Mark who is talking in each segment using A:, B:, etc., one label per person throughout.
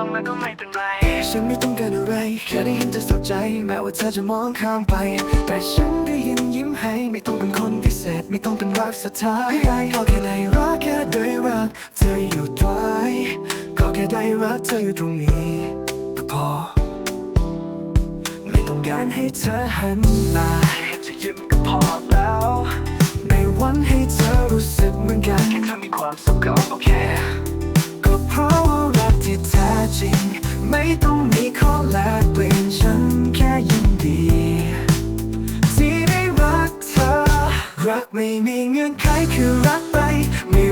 A: องแล้วก็ไม่เป็นไร ฉันไม่ต้องการอะไร แค่ได้ยินเจะสนใจ แม้ว่าเธอจะมองข้ามไป แต่ฉันได้ยินยิ้มให้ ไม่ต้องเป็นคนพิเศษ ไม่ต้องเป็นรักสุดท้ายขอแค่ได้รักแค่ได้รัก เธออยู่ด้วยขอแค่ได้รักเธออยู่ตรงนี้ก็พอ ไม่ต้องการให้เธอหันมา รักไม่มีเงื่อนไขคือรักไปไม่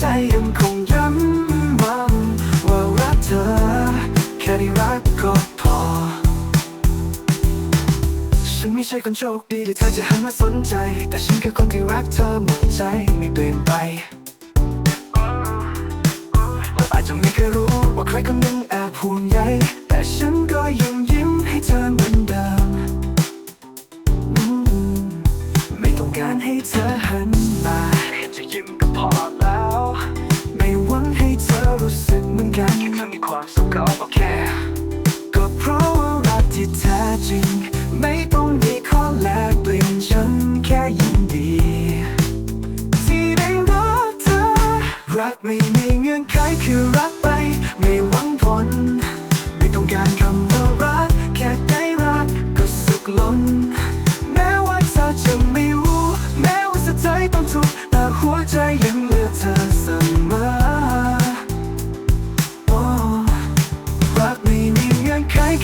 A: ใจยังคงย้ำมันว่ารักเธอ แค่ได้รักก็พอ ฉันไม่ใช่คนโชคดีหรือเธอจะหันมาสนใจ แต่ฉันคือคนที่รักเธอหมดใจไม่เปลี่ยนไปอาจจะไม่เคยรู้ว่าใครคนหนึ่งแอบห่วงใยแต่ฉันก็ยังยิ้มให้เธอเหมือนเดิมอืมไม่ต้องการให้เธอหันมาแค่จะยิ้มก็พอแล้ว กันแค่เธอมีความสุขก็โอเค ก็เพราะว่ารักที่แท้จริง ไม่ต้องมีข้อแลกเปลี่ยนฉันแค่ยินดี ที่ได้รักเธอ รักไม่มีเงื่อนไขคือรักไป ไม่หวังผล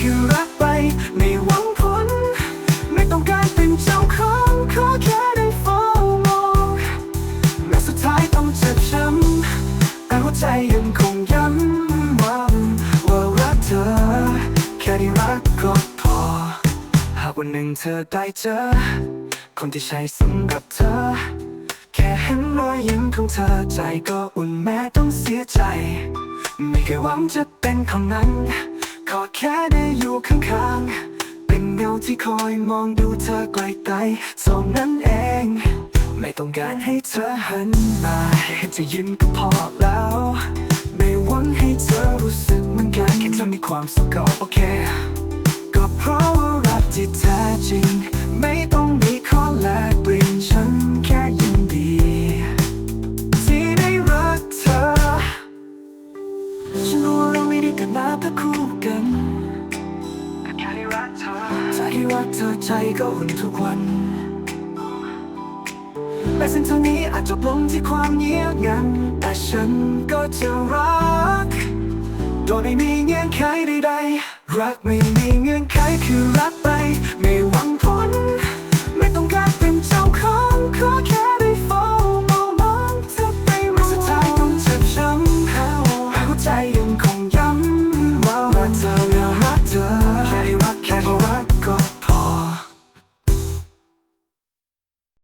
A: คือรักไปไม่หวังผล ไม่ต้องการเป็นเจ้าของขอแค่ได้เฝ้ามองแม้สุดท้ายต้องเจ็บช้ำแต่หัวใจยังคงย้ำมันว่ารักเธอ แค่ได้รักก็พอ หากวันหนึ่งเธอได้เจอ คนที่ใช่สำหรับเธอ แค่เห็นรอยยิ้มของเธอใจก็อุ่นแม้ต้องเสียใจ ไม่เคยหวังจะเป็นคนนั้น ขอแค่ได้อยู่ข้างๆ เป็นเงาที่คอยมองดูเธอไกลไกลสองนั้นเอง ไม่ต้องการให้เธอหันมาแค่จะยิ้มก็พอแล้ว ไม่หวังให้เธอรู้สึกเหมือนกันแค่เธอมีความสุขก็โอเค ก็เพราะว่ารักที่แท้จริง ไม่ต้องมีข้อแล กเธอใจก็อุ่นทุกวัน แม้เส้นทางนี้อาจจบลงที่ความเงียบงัน แต่ฉันก็จะรัก โดยไม่มีเงื่อนไขใดๆ รักไม่มีเงื่อนไขคือรักไป